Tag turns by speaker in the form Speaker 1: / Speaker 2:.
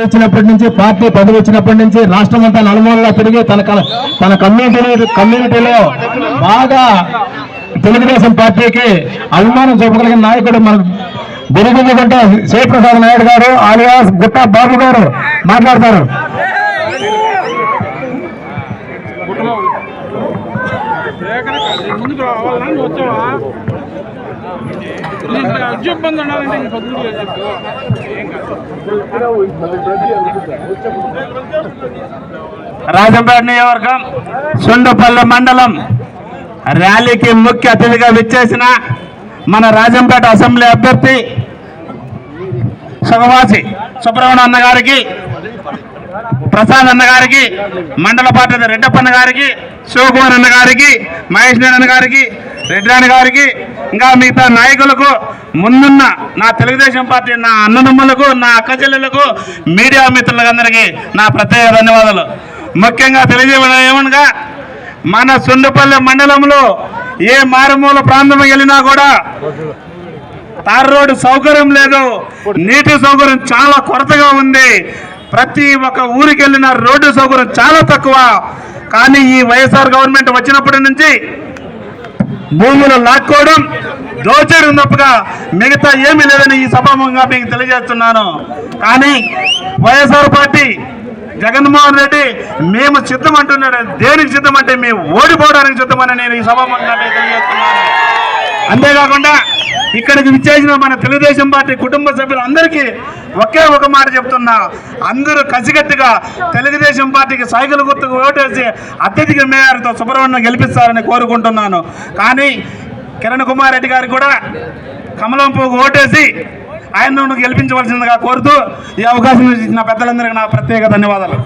Speaker 1: వచ్చినప్పటి నుంచి పార్టీ పదవి వచ్చినప్పటి నుంచి రాష్ట్రం అంతా నలుమూలలా తిరిగి తన క- తన కమ్యూనిటీ కమ్యూనిటీలో బాగా తెలుగుదేశం పార్టీకి అభిమానం చూపగలిగిన నాయకుడు మన బిరుగుంటే శివప్రసాద్ నాయుడు గారు ఆలియాస్ గుట్టా బాబు గారు మాట్లాడతారు.
Speaker 2: ముందుకు ఇబ్బంది ఉండాలంటే
Speaker 3: రాజంపేట నియోజకవర్గం సుండుపల్లి మండలం ర్యాలీకి ముఖ్య అతిథిగా విచ్చేసిన మన రాజంపేట అసెంబ్లీ అభ్యర్థి సుఖవాసి సుబ్రహ్మణ్య అన్న గారికి ప్రసాద్ అన్న గారికి మండల పార్టీ రెడ్డప్పన్న గారికి శివకుమార్ అన్న గారికి మహేష్ నారాయణ గారికి రెడ్డి గారికి ఇంకా మిగతా నాయకులకు ముందున్న నా తెలుగుదేశం పార్టీ నా అన్నదమ్ములకు నా అక్క మీడియా మిత్రులందరికీ నా ప్రత్యేక ధన్యవాదాలు. ముఖ్యంగా తెలియజేయడం ఏమనగా మన సుండపల్లె మండలంలో ఏ మారుమూల ప్రాంతం వెళ్ళినా కూడా తార్ రోడ్డు సౌకర్యం లేదు నీటి సౌకర్యం చాలా కొరతగా ఉంది. ప్రతి ఒక్క ఊరికి వెళ్ళిన రోడ్డు సౌకర్యం చాలా తక్కువ. కానీ ఈ వైఎస్ఆర్ గవర్నమెంట్ వచ్చినప్పటి నుంచి భూములను లాక్కోవడం దోచేయడం తప్పగా మిగతా ఏమీ లేదని ఈ సభాముఖంగా మీకు తెలియజేస్తున్నాను. కానీ వైఎస్ఆర్ పార్టీ జగన్మోహన్ రెడ్డి మేము సిద్ధం అంటున్నాడు దేనికి సిద్ధం అంటే మేము ఓడిపోవడానికి సిద్ధమని నేను ఈ సభాముఖంగా తెలియజేస్తున్నాను. అంతేకాకుండా ఇక్కడికి విచ్చేసిన మన తెలుగుదేశం పార్టీ కుటుంబ సభ్యులందరికీ ఒకే ఒక మాట చెప్తున్నా. అందరూ కసిగట్టుగా తెలుగుదేశం పార్టీకి సైకిల్ గుర్తుకు ఓటేసి అత్యధిక మేయర్తో సుబ్రహ్మణ్యం గెలిపిస్తారని కోరుకుంటున్నాను. కానీ కిరణ్ కుమార్ రెడ్డి గారు కూడా కమలం పువ్వు ఓటేసి ఆయనను గెలిపించవలసిందిగా కోరుతూ ఈ అవకాశం ఇచ్చిన పెద్దలందరికీ నా ప్రత్యేక ధన్యవాదాలు.